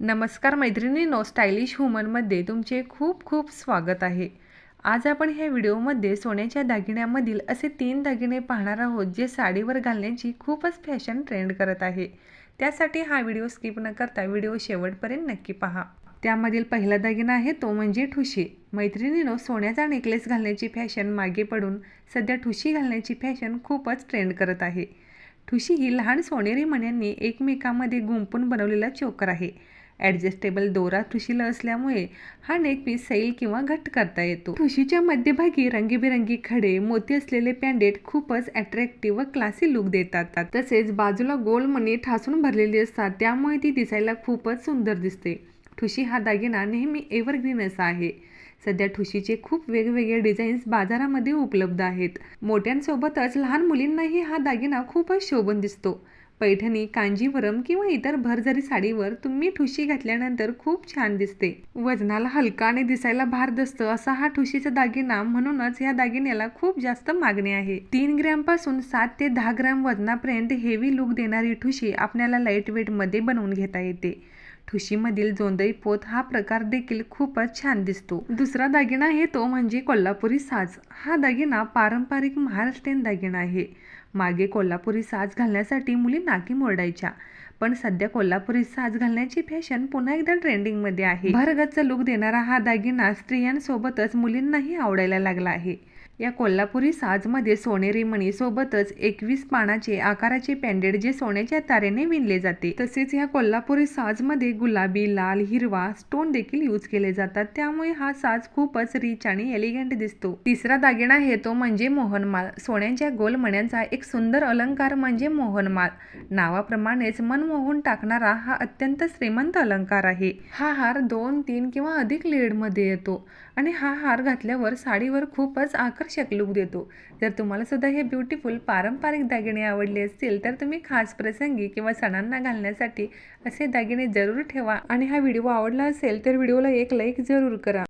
नमस्कार मैत्रिणींनो स्टायलिश हुमनमध्ये तुमचे खूप खूप स्वागत आहे. आज आपण ह्या व्हिडिओमध्ये सोन्याच्या दागिन्यामधील असे तीन दागिने पाहणार आहोत जे साडीवर घालण्याची खूपच फॅशन ट्रेंड करत आहे. त्यासाठी हा व्हिडिओ स्किप न करता व्हिडिओ शेवटपर्यंत नक्की पहा. त्यामधील पहिला दागिना आहे तो म्हणजे ठुशी. मैत्रिणीनो सोन्याचा नेकलेस घालण्याची फॅशन मागे पडून सध्या ठुशी घालण्याची फॅशन खूपच ट्रेंड करत आहे. ठुशी ही लहान सोनेरी मण्यांनी एकमेकांमध्ये गुंपून बनवलेला चोकर आहे. ॲडजस्टेबल दोरा ठुशीला असल्यामुळे हा नेकपीस सैल किंवा घट्ट करता येतो. ठुशीच्या मध्यभागी रंगीबेरंगी खडे मोती असलेले पॅन्डेट खूपच अट्रॅक्टिव्ह व क्लासी लुक देतात. तसेच बाजूला गोल मणी ठासून भरलेली असतात त्यामुळे ती दिसायला खूपच सुंदर दिसते. ठुशी हा दागिना नेहमी एव्हरग्रीन असा आहे. सध्या ठुशीचे खूप वेगवेगळे डिझाईन्स बाजारामध्ये उपलब्ध आहेत. मोठ्यांसोबतच लहान मुलींनाही हा दागिना खूपच शोभून दिसतो. पैठणी कांजीवरम किंवा इतर भरझरी साडीवर तुम्ही ठुशी घातल्यानंतर खूप छान दिसते. वजनाला हलका आणि दिसायला भारदस्त असा हा ठुशीचा दागिना म्हणूनच या दागिन्याला खूप जास्त मागणी आहे. तीन ग्रॅमपासून सात ते दहा ग्रॅम वजनापर्यंत हेवी लुक देणारी ठुशी आपल्याला लाइट वेटमध्ये बनवून घेता येते. ठुशीमधील जोंदई पोत हा प्रकार देखील खूपच छान दिसतो. दुसरा दागिना आहे तो म्हणजे कोल्हापुरी साज. हा दागिना पारंपरिक महाराष्ट्रीयन दागिना आहे. मागे कोल्हापुरी साज घालण्यासाठी मुली नाकी मोरडायच्या पण सध्या कोल्हापुरी साज घालण्याची फॅशन पुन्हा एकदा ट्रेंडिंगमध्ये आहे. भरगच्च लुक देणारा हा दागिना स्त्रियांसोबतच मुलींनाही आवडायला लागला आहे. या कोल्हापुरी साजमध्ये सोनेरी मणीसोबतच एकवीस पानाचे आकाराचे पॅन्डेड जे सोन्याच्या तारेने विणले जाते तसेच या कोल्हापुरी साजमध्ये गुलाबी लाल हिरवा स्टोन देखील यूज केले जातात. त्यामुळे हा साज खूपच रिच आणि एलिगंट दिसतो. तिसरा दागिना आहे तो म्हणजे मोहनमाल सोन्याच्या गोल मण्यांचा एक सुंदर अलंकार म्हणजे मोहनमाल नावाप्रमाणेच मन मोहून टाकणारा हा अत्यंत श्रीमंत अलंकार आहे. हा हार दोन तीन किंवा अधिक लेडमध्ये येतो आणि हा हार घातल्यावर साडीवर खूपच आकर्षक लुक देतो. जर तुम्हाला सुद्धा हे ब्युटिफुल पारंपरिक दागिने आवडले असतील तर तुम्ही खास प्रसंगी किंवा सणांना घालण्यासाठी असे दागिने जरूर ठेवा. आणि हा व्हिडिओ आवडला असेल तर व्हिडिओला एक लाईक जरूर करा.